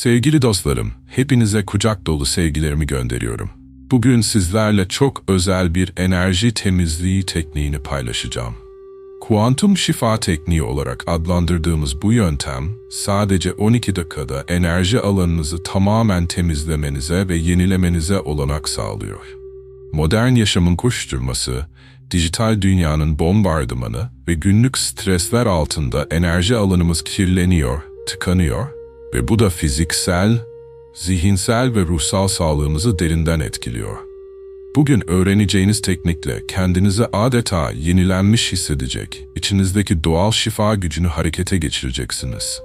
Sevgili dostlarım, hepinize kucak dolu sevgilerimi gönderiyorum. Bugün sizlerle çok özel bir enerji temizliği tekniğini paylaşacağım. Kuantum şifa tekniği olarak adlandırdığımız bu yöntem, sadece 12 dakikada enerji alanınızı tamamen temizlemenize ve yenilemenize olanak sağlıyor. Modern yaşamın koşturması, dijital dünyanın bombardımanı ve günlük stresler altında enerji alanımız kirleniyor, tıkanıyor ve bu da fiziksel, zihinsel ve ruhsal sağlığımızı derinden etkiliyor. Bugün öğreneceğiniz teknikle kendinizi adeta yenilenmiş hissedecek, içinizdeki doğal şifa gücünü harekete geçireceksiniz.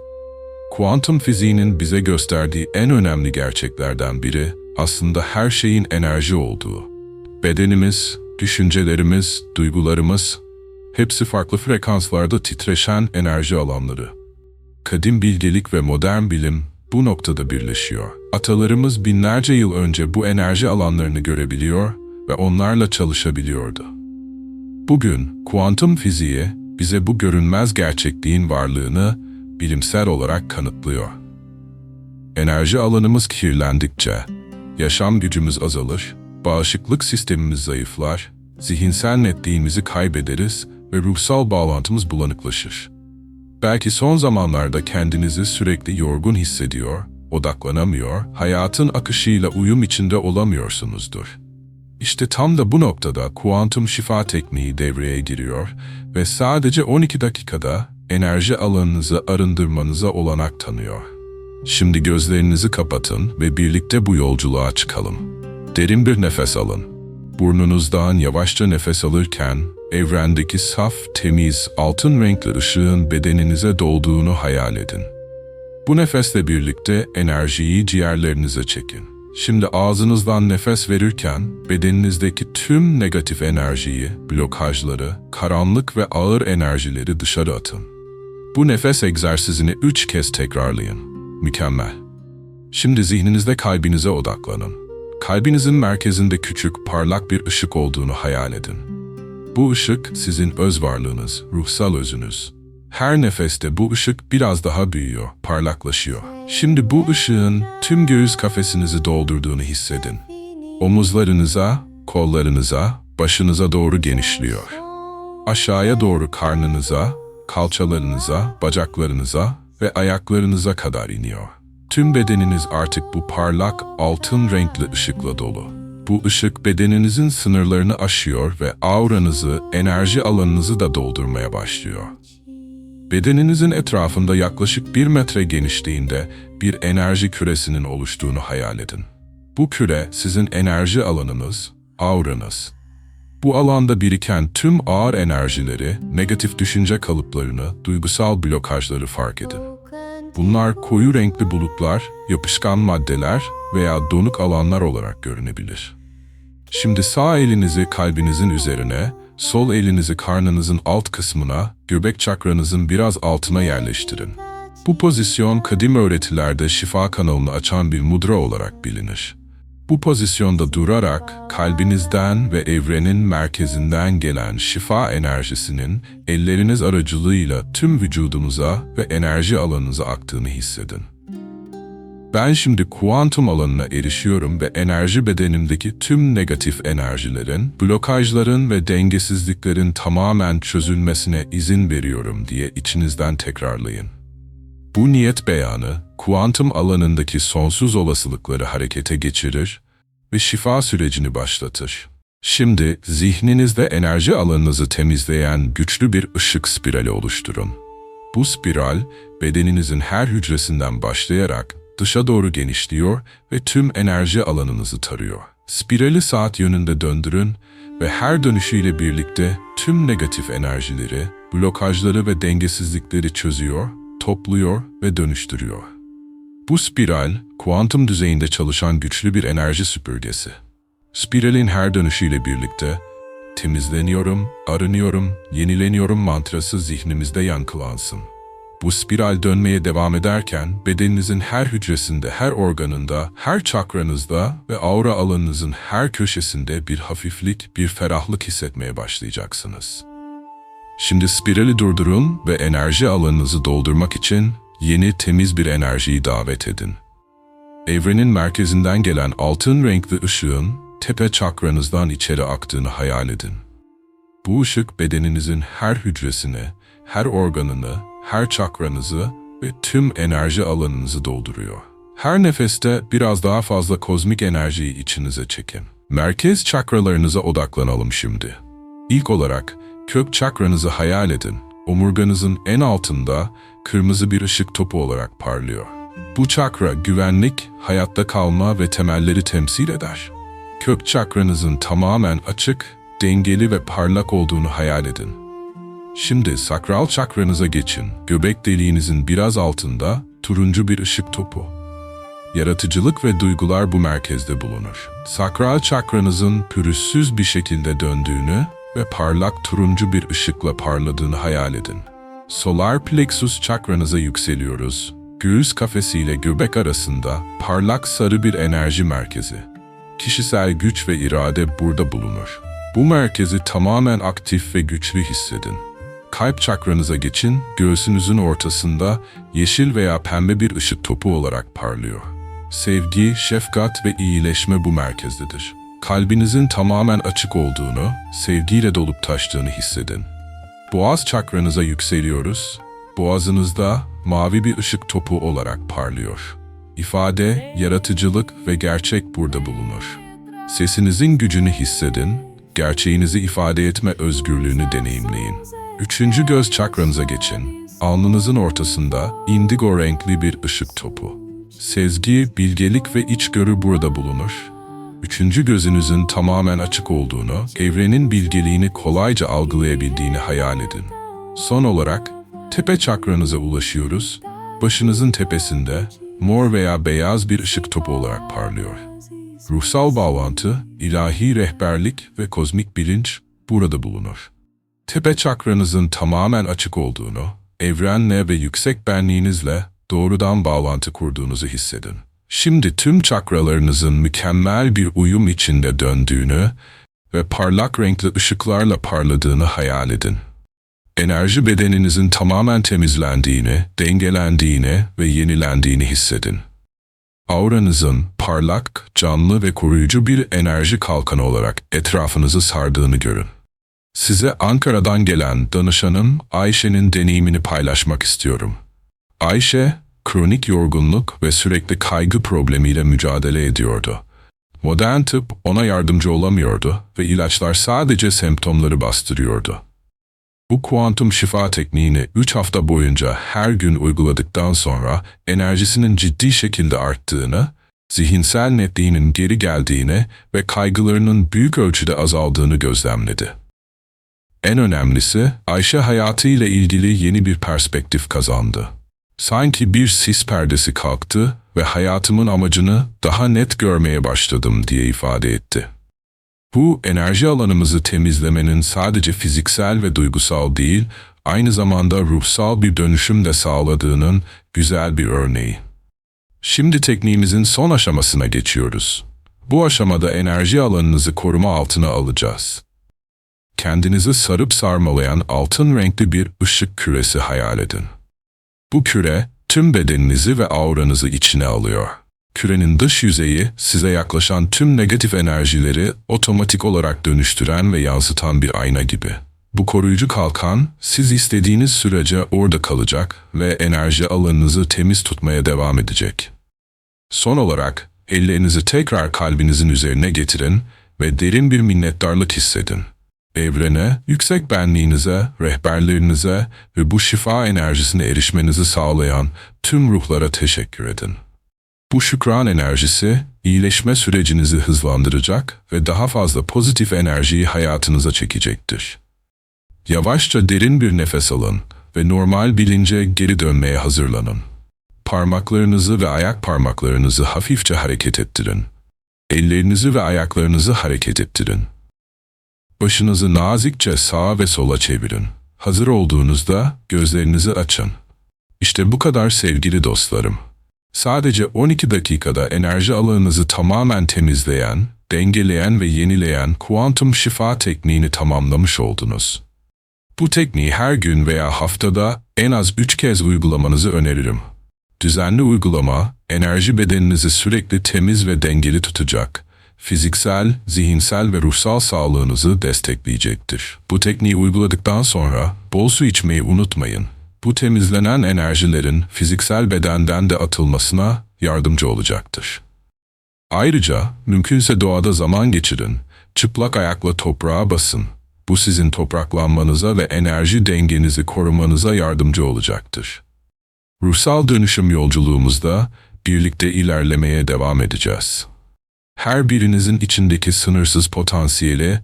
Kuantum fiziğinin bize gösterdiği en önemli gerçeklerden biri aslında her şeyin enerji olduğu. Bedenimiz, düşüncelerimiz, duygularımız hepsi farklı frekanslarda titreşen enerji alanları. Kadim bilgelik ve modern bilim bu noktada birleşiyor. Atalarımız binlerce yıl önce bu enerji alanlarını görebiliyor ve onlarla çalışabiliyordu. Bugün kuantum fiziği bize bu görünmez gerçekliğin varlığını bilimsel olarak kanıtlıyor. Enerji alanımız kirlendikçe yaşam gücümüz azalır, bağışıklık sistemimiz zayıflar, zihinsel netliğimizi kaybederiz ve ruhsal bağlantımız bulanıklaşır. Belki son zamanlarda kendinizi sürekli yorgun hissediyor, odaklanamıyor, hayatın akışıyla uyum içinde olamıyorsunuzdur. İşte tam da bu noktada kuantum şifa tekniği devreye giriyor ve sadece 12 dakikada enerji alanınızı arındırmanıza olanak tanıyor. Şimdi gözlerinizi kapatın ve birlikte bu yolculuğa çıkalım. Derin bir nefes alın. Burnunuzdan yavaşça nefes alırken evrendeki saf, temiz, altın renkli ışığın bedeninize dolduğunu hayal edin. Bu nefesle birlikte enerjiyi ciğerlerinize çekin. Şimdi ağzınızdan nefes verirken bedeninizdeki tüm negatif enerjiyi, blokajları, karanlık ve ağır enerjileri dışarı atın. Bu nefes egzersizini üç kez tekrarlayın. Mükemmel. Şimdi zihninizde kalbinize odaklanın. Kalbinizin merkezinde küçük, parlak bir ışık olduğunu hayal edin. Bu ışık sizin öz varlığınız, ruhsal özünüz. Her nefeste bu ışık biraz daha büyüyor, parlaklaşıyor. Şimdi bu ışığın tüm göğüs kafesinizi doldurduğunu hissedin. Omuzlarınıza, kollarınıza, başınıza doğru genişliyor. Aşağıya doğru karnınıza, kalçalarınıza, bacaklarınıza ve ayaklarınıza kadar iniyor. Tüm bedeniniz artık bu parlak altın renkli ışıkla dolu. Bu ışık bedeninizin sınırlarını aşıyor ve auranızı, enerji alanınızı da doldurmaya başlıyor. Bedeninizin etrafında yaklaşık bir metre genişliğinde bir enerji küresinin oluştuğunu hayal edin. Bu küre sizin enerji alanınız, auranız. Bu alanda biriken tüm ağır enerjileri, negatif düşünce kalıplarını, duygusal blokajları fark edin. Bunlar koyu renkli bulutlar, yapışkan maddeler veya donuk alanlar olarak görünebilir. Şimdi sağ elinizi kalbinizin üzerine, sol elinizi karnınızın alt kısmına, göbek çakranızın biraz altına yerleştirin. Bu pozisyon kadim öğretilerde şifa kanalını açan bir mudra olarak bilinir. Bu pozisyonda durarak kalbinizden ve evrenin merkezinden gelen şifa enerjisinin elleriniz aracılığıyla tüm vücudunuza ve enerji alanınıza aktığını hissedin. Ben şimdi kuantum alanına erişiyorum ve enerji bedenimdeki tüm negatif enerjilerin, blokajların ve dengesizliklerin tamamen çözülmesine izin veriyorum diye içinizden tekrarlayın. Bu niyet beyanı, kuantum alanındaki sonsuz olasılıkları harekete geçirir ve şifa sürecini başlatır. Şimdi zihninizde enerji alanınızı temizleyen güçlü bir ışık spirali oluşturun. Bu spiral, bedeninizin her hücresinden başlayarak dışa doğru genişliyor ve tüm enerji alanınızı tarıyor. Spirali saat yönünde döndürün ve her dönüşüyle birlikte tüm negatif enerjileri, blokajları ve dengesizlikleri çözüyor, topluyor ve dönüştürüyor. Bu spiral, kuantum düzeyinde çalışan güçlü bir enerji süpürgesi. Spiralin her dönüşüyle birlikte temizleniyorum, arınıyorum, yenileniyorum mantrası zihnimizde yankılansın. Bu spiral dönmeye devam ederken bedeninizin her hücresinde, her organında, her çakranızda ve aura alanınızın her köşesinde bir hafiflik, bir ferahlık hissetmeye başlayacaksınız. Şimdi spirali durdurun ve enerji alanınızı doldurmak için yeni temiz bir enerjiyi davet edin. Evrenin merkezinden gelen altın renkli ışığın tepe çakranızdan içeri aktığını hayal edin. Bu ışık bedeninizin her hücresini, her organını, her çakranızı ve tüm enerji alanınızı dolduruyor. Her nefeste biraz daha fazla kozmik enerjiyi içinize çekin. Merkez çakralarınıza odaklanalım şimdi. İlk olarak kök çakranızı hayal edin. Omurganızın en altında kırmızı bir ışık topu olarak parlıyor. Bu çakra güvenlik, hayatta kalma ve temelleri temsil eder. Kök çakranızın tamamen açık, dengeli ve parlak olduğunu hayal edin. Şimdi sakral çakranıza geçin. Göbek deliğinizin biraz altında turuncu bir ışık topu. Yaratıcılık ve duygular bu merkezde bulunur. Sakral çakranızın pürüzsüz bir şekilde döndüğünü ve parlak turuncu bir ışıkla parladığını hayal edin. Solar plexus çakranıza yükseliyoruz. Göğüs kafesiyle göbek arasında parlak sarı bir enerji merkezi. Kişisel güç ve irade burada bulunur. Bu merkezi tamamen aktif ve güçlü hissedin. Kalp çakranıza geçin, göğsünüzün ortasında yeşil veya pembe bir ışık topu olarak parlıyor. Sevgi, şefkat ve iyileşme bu merkezdedir. Kalbinizin tamamen açık olduğunu, sevgiyle dolup taştığını hissedin. Boğaz çakranıza yükseliyoruz. Boğazınızda mavi bir ışık topu olarak parlıyor. İfade, yaratıcılık ve gerçek burada bulunur. Sesinizin gücünü hissedin, gerçeğinizi ifade etme özgürlüğünü deneyimleyin. Üçüncü göz çakranıza geçin. Alnınızın ortasında indigo renkli bir ışık topu. Sezgi, bilgelik ve içgörü burada bulunur. Üçüncü gözünüzün tamamen açık olduğunu, evrenin bilgeliğini kolayca algılayabildiğini hayal edin. Son olarak, tepe çakranıza ulaşıyoruz. Başınızın tepesinde mor veya beyaz bir ışık topu olarak parlıyor. Ruhsal bağlantı, ilahi rehberlik ve kozmik bilinç burada bulunur. Tepe çakranızın tamamen açık olduğunu, evrenle ve yüksek benliğinizle doğrudan bağlantı kurduğunuzu hissedin. Şimdi tüm çakralarınızın mükemmel bir uyum içinde döndüğünü ve parlak renkli ışıklarla parladığını hayal edin. Enerji bedeninizin tamamen temizlendiğini, dengelendiğini ve yenilendiğini hissedin. Auranızın parlak, canlı ve koruyucu bir enerji kalkanı olarak etrafınızı sardığını görün. Size Ankara'dan gelen danışanım Ayşe'nin deneyimini paylaşmak istiyorum. Ayşe, kronik yorgunluk ve sürekli kaygı problemiyle mücadele ediyordu. Modern tıp ona yardımcı olamıyordu ve ilaçlar sadece semptomları bastırıyordu. Bu kuantum şifa tekniğini 3 hafta boyunca her gün uyguladıktan sonra enerjisinin ciddi şekilde arttığını, zihinsel netliğinin geri geldiğini ve kaygılarının büyük ölçüde azaldığını gözlemledi. En önemlisi Ayşe hayatıyla ilgili yeni bir perspektif kazandı. Sanki bir sis perdesi kalktı ve hayatımın amacını daha net görmeye başladım diye ifade etti. Bu enerji alanımızı temizlemenin sadece fiziksel ve duygusal değil, aynı zamanda ruhsal bir dönüşüm de sağladığının güzel bir örneği. Şimdi tekniğimizin son aşamasına geçiyoruz. Bu aşamada enerji alanınızı koruma altına alacağız. Kendinizi sarıp sarmalayan altın renkli bir ışık küresi hayal edin. Bu küre tüm bedeninizi ve auranızı içine alıyor. Kürenin dış yüzeyi size yaklaşan tüm negatif enerjileri otomatik olarak dönüştüren ve yansıtan bir ayna gibi. Bu koruyucu kalkan siz istediğiniz sürece orada kalacak ve enerji alanınızı temiz tutmaya devam edecek. Son olarak ellerinizi tekrar kalbinizin üzerine getirin ve derin bir minnettarlık hissedin. Evrene, yüksek benliğinize, rehberlerinize ve bu şifa enerjisine erişmenizi sağlayan tüm ruhlara teşekkür edin. Bu şükran enerjisi, iyileşme sürecinizi hızlandıracak ve daha fazla pozitif enerjiyi hayatınıza çekecektir. Yavaşça derin bir nefes alın ve normal bilince geri dönmeye hazırlanın. Parmaklarınızı ve ayak parmaklarınızı hafifçe hareket ettirin. Ellerinizi ve ayaklarınızı hareket ettirin. Başınızı nazikçe sağa ve sola çevirin. Hazır olduğunuzda gözlerinizi açın. İşte bu kadar sevgili dostlarım. Sadece 12 dakikada enerji alanınızı tamamen temizleyen, dengeleyen ve yenileyen kuantum şifa tekniğini tamamlamış oldunuz. Bu tekniği her gün veya haftada en az 3 kez uygulamanızı öneririm. Düzenli uygulama, enerji bedeninizi sürekli temiz ve dengeli tutacak, fiziksel, zihinsel ve ruhsal sağlığınızı destekleyecektir. Bu tekniği uyguladıktan sonra bol su içmeyi unutmayın. Bu temizlenen enerjilerin fiziksel bedenden de atılmasına yardımcı olacaktır. Ayrıca mümkünse doğada zaman geçirin, çıplak ayakla toprağa basın. Bu sizin topraklanmanıza ve enerji dengenizi korumanıza yardımcı olacaktır. Ruhsal dönüşüm yolculuğumuzda birlikte ilerlemeye devam edeceğiz. Her birinizin içindeki sınırsız potansiyeli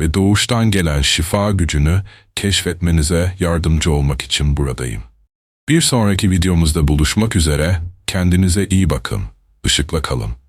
ve doğuştan gelen şifa gücünü keşfetmenize yardımcı olmak için buradayım. Bir sonraki videomuzda buluşmak üzere, kendinize iyi bakın, ışıkla kalın.